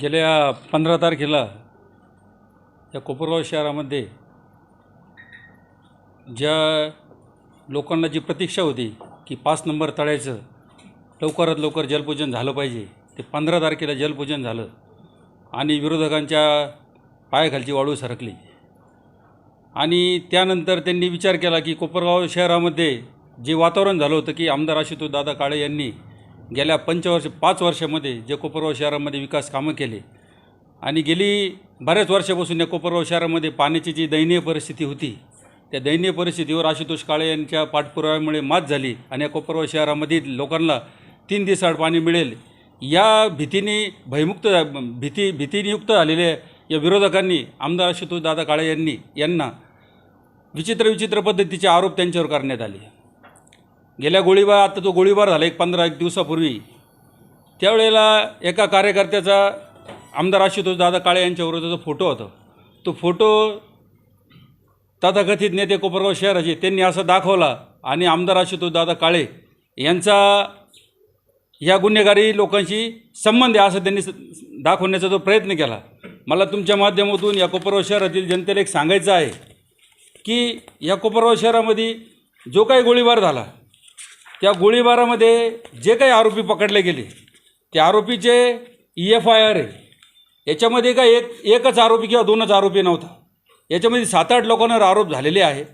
गेल्या पंधरा तारखेला या कोपरगाव शहरामध्ये ज्या लोकांना जी प्रतीक्षा होती की पाच नंबर तळ्याचं लवकरात लवकर जलपूजन झालं पाहिजे ते पंधरा तारखेला जलपूजन झालं आणि विरोधकांच्या पायाखालची वाळू सरकली. आणि त्यानंतर त्यांनी विचार केला की कोपरगाव शहरामध्ये जे वातावरण झालं होतं की आमदार आशुतोष दादा काळे यांनी गेल्या पंचवर्ष पाच वर्षामध्ये जे कोपरगाव शहरामध्ये विकास कामं केले आणि गेली बऱ्याच वर्षापासून या कोपरगाव शहरामध्ये पाण्याची जी दयनीय परिस्थिती होती त्या दयनीय परिस्थितीवर आशुतोष काळे यांच्या पाठपुराव्यामुळे मात झाली आणि या कोपरगाव शहरामधील लोकांना तीन दिवसाआड पाणी मिळेल. या भीतीने भयमुक्त भीती भीतीनियुक्त झालेल्या या विरोधकांनी आमदार आशुतोष दादा काळे यांनी यांना विचित्र विचित्र पद्धतीचे आरोप त्यांच्यावर करण्यात आले. गेल्या गोळीबार आता तो गोळीबार झाला एक पंधरा एक दिवसापूर्वी. त्यावेळेला एका कार्यकर्त्याचा आमदार आशुतोष दादा काळे यांच्या जो फोटो होता. तो फोटो तथाकथित नेते कोपरगाव शहराचे त्यांनी असा दाखवला आणि आमदार आशुतोष दादा काळे यांचा या गुन्हेगारी लोकांशी संबंध आहे असं त्यांनी स- दाखवण्याचा जो प्रयत्न केला. मला तुमच्या माध्यमातून या कोपरगाव शहरातील जनतेला एक सांगायचं आहे की या कोपरगाव शहरामध्ये जो काही गोळीबार झाला त्या गोळीबारामध्ये जे काही आरोपी पकडले गेले त्या आरोपीचे ई एफ आय आर आहे. याच्यामध्ये काय एक एकच आरोपी किंवा दोनच आरोपी नव्हता. याच्यामध्ये सात आठ लोकांवर आरोप झालेले आहे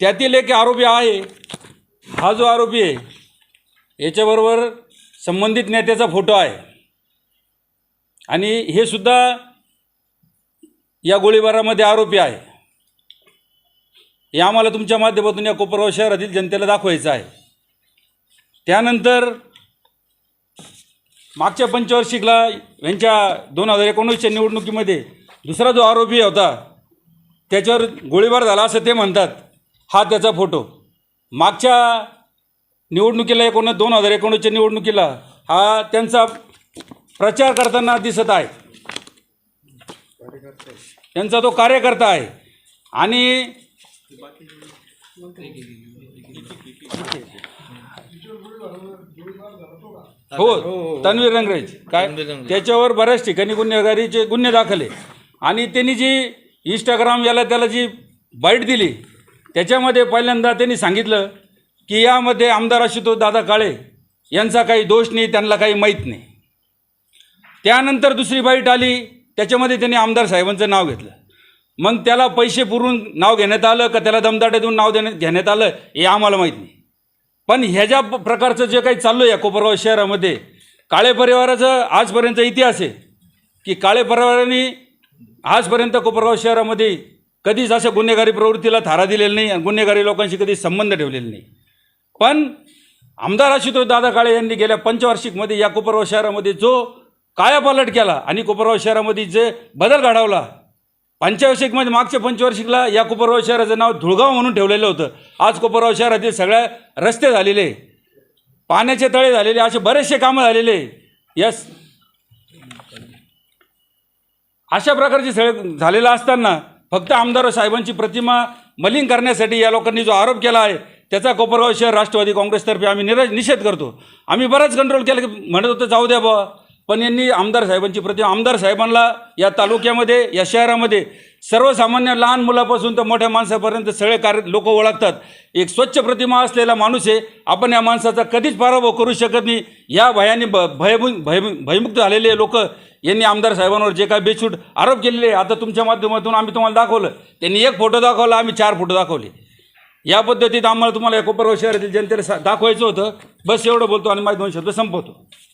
त्यातील एक आरोपी आहे. हा जो आरोपी आहे याच्याबरोबर संबंधित नेत्याचा फोटो आहे. आणि हे सुद्धा या गोळीबारामध्ये आरोपी आहे. हे आम्हाला तुमच्या माध्यमातून या कोपरगाव शहरातील जनतेला दाखवायचं आहे. त्यानंतर मागच्या पंचवार्षिकला यांच्या दोन हजार एकोणीसच्या निवडणुकीमध्ये दुसरा जो आरोपी होता त्याच्यावर गोळीबार झाला असं ते म्हणतात. हा त्याचा फोटो. मागच्या निवडणुकीला एकोण दोन हजार एकोणीसच्या निवडणुकीला हा त्यांचा प्रचार करताना दिसत आहे. त्यांचा तो कार्यकर्ता आहे. आणि हो तन्वीर रंगरेज. काय? त्याच्यावर बऱ्याच ठिकाणी गुन्हेगारीचे गुन्हे दाखल. आहे आणि त्यांनी जी इंस्टाग्राम याला त्याला जी बाईट दिली त्याच्यामध्ये पहिल्यांदा त्यांनी सांगितलं की यामध्ये आमदार आशुतोष दादा काळे यांचा काही दोष नाही त्यांना काही माहीत नाही. त्यानंतर दुसरी बाईट आली त्याच्यामध्ये त्यांनी आमदार साहेबांचं नाव घेतलं. मग त्याला पैसे पुरून नाव घेण्यात आलं का त्याला दमदाटे देऊन नाव देण्यात घेण्यात आलं हे आम्हाला माहीत नाही. पण ह्या ज्या प्रकारचं जे काही चाललं आहे या कोपरगाव शहरामध्ये काळे परिवाराचं आजपर्यंत इतिहास आहे की काळे परिवाराने आजपर्यंत कोपरगाव शहरामध्ये कधीच अशा गुन्हेगारी प्रवृत्तीला थारा दिलेला नाही आणि गुन्हेगारी लोकांशी कधी संबंध ठेवलेला नाही. पण आमदार आशुतोष दादा काळे यांनी गेल्या पंचवार्षिकमध्ये या कोपरगाव शहरामध्ये जो कायापालट केला आणि कोपरगाव शहरामध्ये जे बदल घडवला पंचवार्षिकमध्ये मागच्या पंचवार्षिकला या कोपरगाव शहराचं नाव धुळगाव म्हणून ठेवलेलं होतं. आज कोपरगाव शहरातील सगळ्या रस्ते झालेले पाण्याचे तळे झालेले असे बरेचसे कामं झालेले. यस. अशा प्रकारचे सगळे झालेलं असताना फक्त आमदार साहेबांची प्रतिमा मलिन करण्यासाठी या लोकांनी जो आरोप केला आहे त्याचा कोपरगाव शहर राष्ट्रवादी काँग्रेसतर्फे आम्ही निरा निषेध करतो. आम्ही बराच कंट्रोल केला की म्हणत होतं जाऊ द्या बा पण यांनी आमदार साहेबांची प्रतिमा आमदार साहेबांना या तालुक्यामध्ये या शहरामध्ये सर्वसामान्य लहान मुलापासून तर मोठ्या माणसापर्यंत सगळे कार्य लोक ओळखतात. एक स्वच्छ प्रतिमा असलेला माणूस आहे आपण या माणसाचा कधीच पराभव करू शकत नाही. या भयाने ब भयमु भय भयमुक्त झालेले लोक यांनी आमदार साहेबांवर जे काय बेछूट आरोप केलेले आहे, आता तुमच्या माध्यमातून आम्ही तुम्हाला दाखवलं. त्यांनी एक फोटो दाखवला आम्ही चार फोटो दाखवले. या पद्धतीत आम्हाला तुम्हाला या कोपरगाव शहरातील जनतेला सा दाखवायचं होतं. बस एवढं बोलतो आणि माझे दोन शब्द संपवतो.